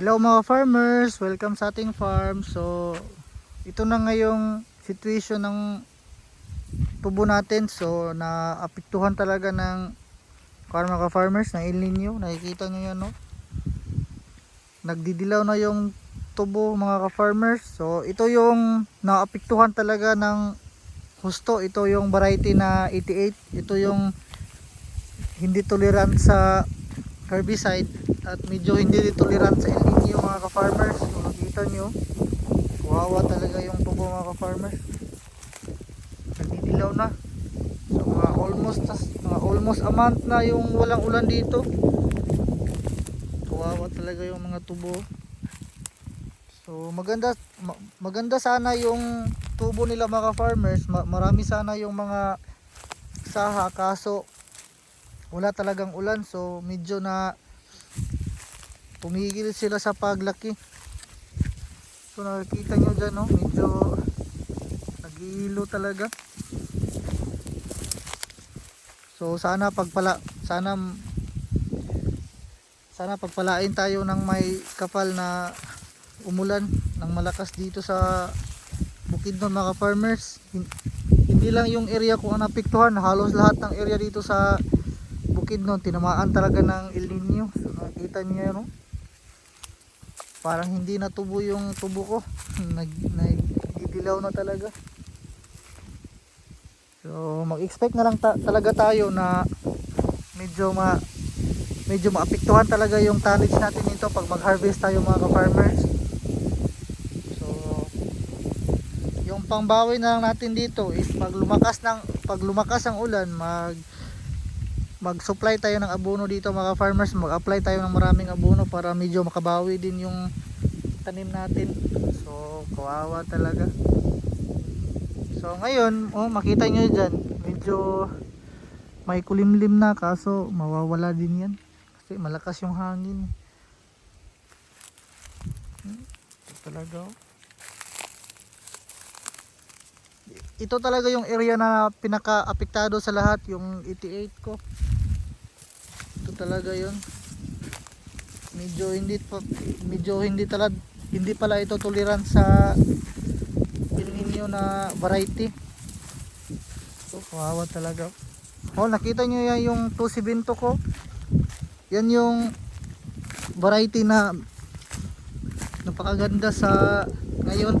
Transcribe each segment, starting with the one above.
Hello mga farmers, welcome sa ating farm. So, ito na ngayong situation ng tubo natin. So, naapektuhan talaga ng mga farmers ng El Nino. Nakikita nyo yan, no? Nagdidilaw na yung tubo mga ka-farmers. So, ito yung naapektuhan talaga ng husto. Ito yung variety na 88. Ito yung hindi tolerant sa herbicide at medyo hindi tolerant sa El Nino mga ka-farmers. Kung nakita nyo kawawa talaga yung tubo mga ka-farmers. Nagdidilaw na. So mga almost mga almost a month na yung walang ulan dito. Kawawa talaga yung mga tubo. So maganda ma- maganda sana yung tubo nila mga ka-farmers. Ma- marami sana yung mga saha. Kaso wala talagang ulan. So medyo na tumigil sila sa paglaki. So nakikita nyo dyan no medyo nagihilo talaga. So sana pagpala sana sana pagpalain tayo ng may kapal na umulan ng malakas dito sa Bukidnon mga farmers. Hindi lang yung area ko ang napiktuhan halos lahat ng area dito sa Bukidnon tinamaan talaga ng El Nino. So nakita niyo no parang hindi natubo yung tubo ko. Nag nagdidilaw na talaga. So mag-expect na lang ta- talaga tayo na medyo ma medyo maapektuhan talaga yung tonnage natin nito pag mag-harvest tayo mga ka-farmers. So yung pangbawi na lang natin dito is pag lumakas ng pag lumakas ang ulan mag mag-supply tayo ng abono dito mga farmers. Mag-apply tayo ng maraming abono para medyo makabawi din yung tanim natin. So kawawa talaga. So ngayon oh, makita nyo dyan medyo may kulimlim na kaso mawawala din yan. Kasi malakas yung hangin. Hmm, ito talaga oh. ito talaga yung area na pinaka-apektado sa lahat yung 88 ko talaga yun. Medyo hindi pa medyo hindi talaga hindi pala ito tolerant sa El Nino na variety. So kawawa talaga. Oh nakita nyo yan yung 270 ko? Yan yung variety na napakaganda sa ngayon.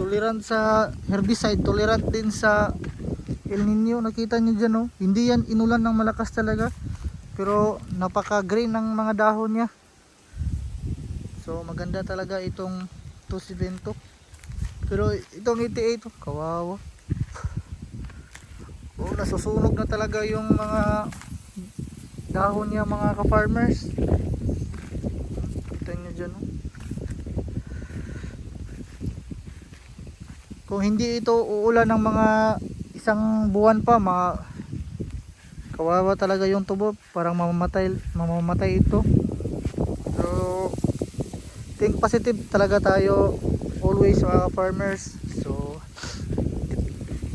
Tolerant sa herbicide tolerant din sa El Nino. Nakita nyo dyan oh. Hindi yan inulan ng malakas talaga pero napaka green ng mga dahon niya. So maganda talaga itong 270 pero itong 88 oh, kawawa. Oh nasusunog na talaga yung mga dahon niya mga ka-farmers. Kita nyo dyan oh. Kung hindi ito uulan ng mga isang buwan pa mga kawawa talaga yung tubo parang mamamatay mamamatay ito. So think positive talaga tayo always mga farmers so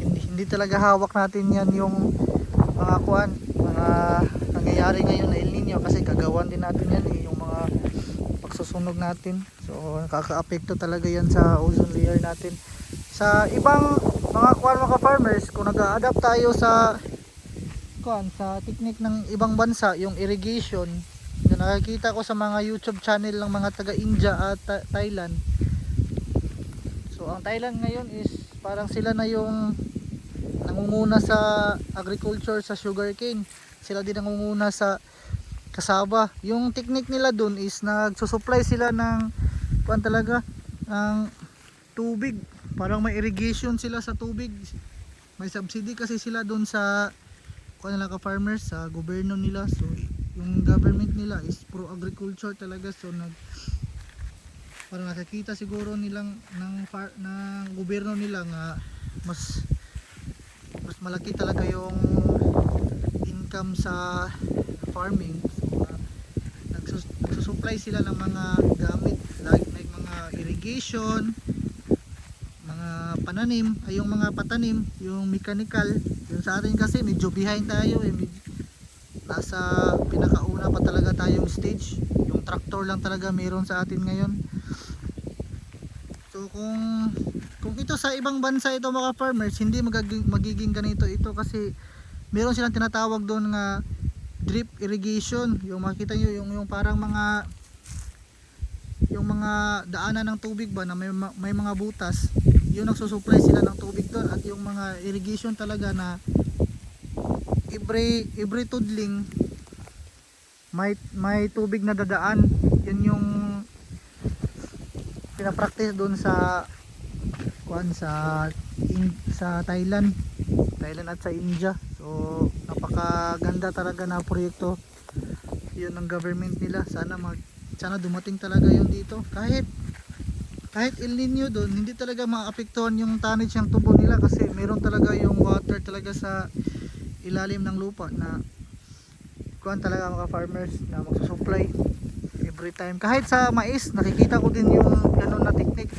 hindi, hindi talaga hawak natin yan yung mga kuan mga nangyayari ngayon na El Nino kasi kagawan din natin yan eh, yung mga pagsusunog natin. So nakaka-apekto talaga yan sa ozone layer natin. Sa ibang mga kuan mga farmers kung nag-adapt tayo sa kuan sa technique ng ibang bansa yung irrigation na nakikita ko sa mga YouTube channel ng mga taga India at Tha- Thailand. So ang Thailand ngayon is parang sila na yung nangunguna sa agriculture sa sugarcane. Sila din nangunguna sa kasaba. Yung technique nila dun is nagsusupply sila ng kuan talaga ng tubig. Parang may irrigation sila sa tubig. May subsidy kasi sila dun sa kung nila ka farmers sa gobyerno nila. So yung government nila is pro agriculture talaga. So nag parang nakakita siguro nilang ng far, ng gobyerno nila nga mas mas malaki talaga yung income sa farming. So uh, nagsus, nagsusupply sila ng mga gamit like, like mga irrigation mga pananim ay yung mga patanim yung mechanical yung sa atin kasi medyo behind tayo eh. Nasa pinakauna pa talaga tayong stage. Yung tractor lang talaga meron sa atin ngayon. So kung kung ito sa ibang bansa ito mga farmers hindi magaging, magiging ganito ito kasi meron silang tinatawag doon nga drip irrigation. Yung makita nyo yung, yung parang mga yung mga daanan ng tubig ba na may, ma- may mga butas yun nagsusupply sila ng tubig doon at yung mga irrigation talaga na every every tudling may may tubig na dadaan. Yun yung pinapractice doon sa kuan sa in, sa Thailand. Thailand at sa India. So napakaganda talaga na proyekto. Yun ng government nila. Sana mag sana dumating talaga yun dito. Kahit kahit El Nino doon hindi talaga maapektuhan yung tonnage ng tubo nila kasi meron talaga yung water talaga sa ilalim ng lupa na kuan talaga mga farmers na magsusupply every time. Kahit sa mais nakikita ko din yung ganun na technique.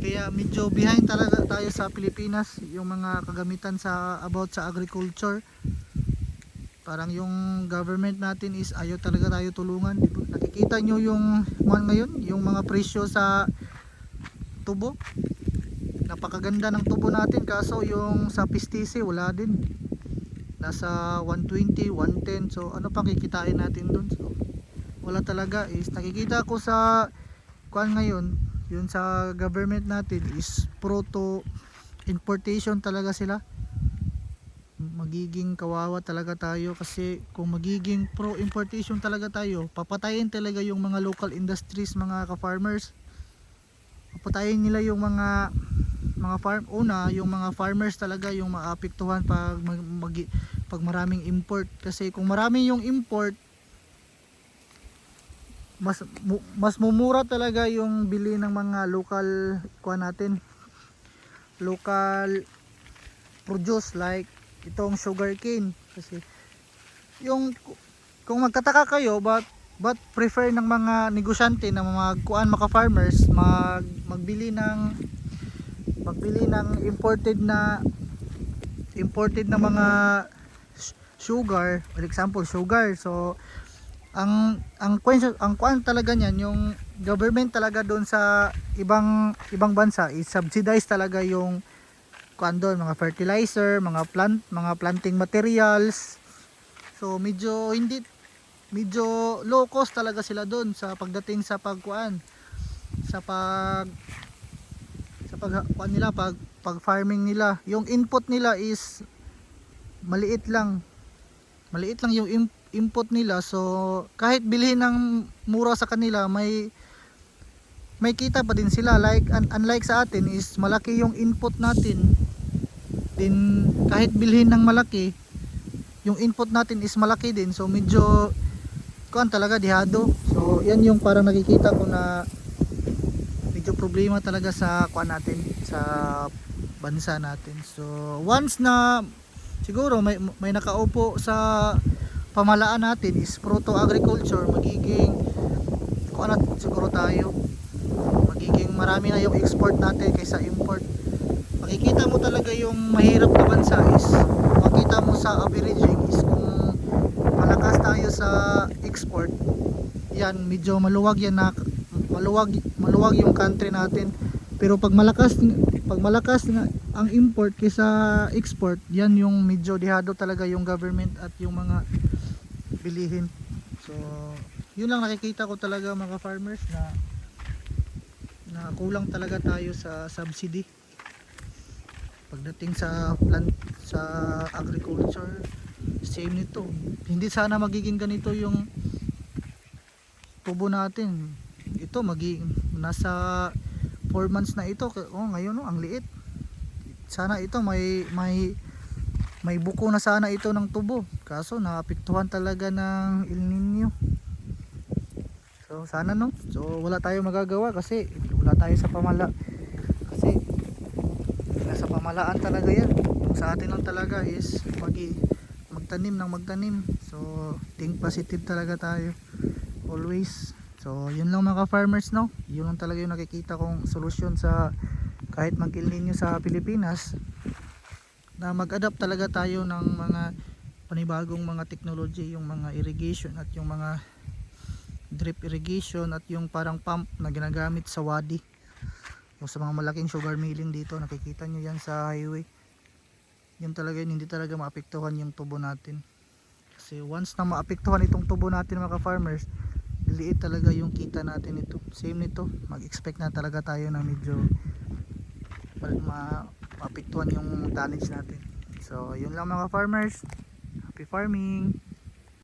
Kaya medyo behind talaga tayo sa Pilipinas yung mga kagamitan sa about sa agriculture. Parang yung government natin is ayaw talaga tayo tulungan nakikita nyo yung ngayon yung mga presyo sa tubo. Napakaganda ng tubo natin kaso yung sa pistisi wala din. Nasa 120, 110 so ano pang kikitain natin dun? So wala talaga is nakikita ko sa kuan ngayon yun sa government natin is proto importation talaga sila. Magiging kawawa talaga tayo kasi kung magiging pro importation talaga tayo papatayin talaga yung mga local industries mga ka-farmers papatayin nila yung mga mga farm una yung mga farmers talaga yung maapektuhan pag mag, mag- pag maraming import. Kasi kung marami yung import mas mu- mas mumura talaga yung bili ng mga local kuha natin local produce like itong sugarcane. Kasi yung kung magtataka kayo but but prefer ng mga negosyante na magkuan maka farmers mag magbili ng magbili ng imported na imported na mga sugar. For example sugar. So ang ang kwen ang kuan talaga niyan yung government talaga doon sa ibang ibang bansa is subsidize talaga yung kuan doon mga fertilizer mga plant mga planting materials. So medyo hindi medyo low cost talaga sila doon sa pagdating sa pagkuan sa pag sa pag kuan nila pag pag farming nila. Yung input nila is maliit lang. Maliit lang yung input nila. So kahit bilhin ng mura sa kanila may may kita pa din sila. Like un- unlike sa atin is malaki yung input natin din. Kahit bilhin ng malaki yung input natin is malaki din. So medyo kuan talaga dihado. So yan yung parang nakikita ko na medyo problema talaga sa kuan natin sa bansa natin. So once na siguro may may nakaupo sa pamalaan natin is proto agriculture magiging kuan siguro tayo magiging marami na yung export natin kaysa import. Makikita mo talaga yung mahirap na bansa is makita mo sa averaging is kung malakas tayo sa export. Yan medyo maluwag yan na maluwag maluwag yung country natin. Pero pag malakas pag malakas nga ang import kaysa export yan yung medyo dihado talaga yung government at yung mga bilihin. So yun lang nakikita ko talaga mga farmers na na kulang talaga tayo sa subsidy. Pagdating sa plant sa agriculture same nito. Hindi sana magiging ganito yung tubo natin. Ito magiging nasa 4 months na ito. Oh ngayon oh, ang liit. Sana ito may may may buko na sana ito ng tubo. Kaso naapektuhan talaga ng El Nino so sana no? So wala tayo magagawa kasi wala tayo sa pamala kasi nasa pamalaan talaga yan. Yung sa atin lang talaga is magi magtanim ng magtanim. So think positive talaga tayo always. So yun lang mga farmers no? Yun lang talaga yung nakikita kong solusyon sa kahit mag El sa Pilipinas na mag-adapt talaga tayo ng mga panibagong mga technology yung mga irrigation at yung mga drip irrigation at yung parang pump na ginagamit sa wadi. Yung sa mga malaking sugar milling dito nakikita nyo yan sa highway. Yun talaga yun hindi talaga maapektuhan yung tubo natin. Kasi once na maapektuhan itong tubo natin mga farmers liit talaga yung kita natin ito. Same nito. Mag expect na talaga tayo na medyo ma- ma- maapektuhan yung tonnage natin. So yun lang mga farmers. Happy farming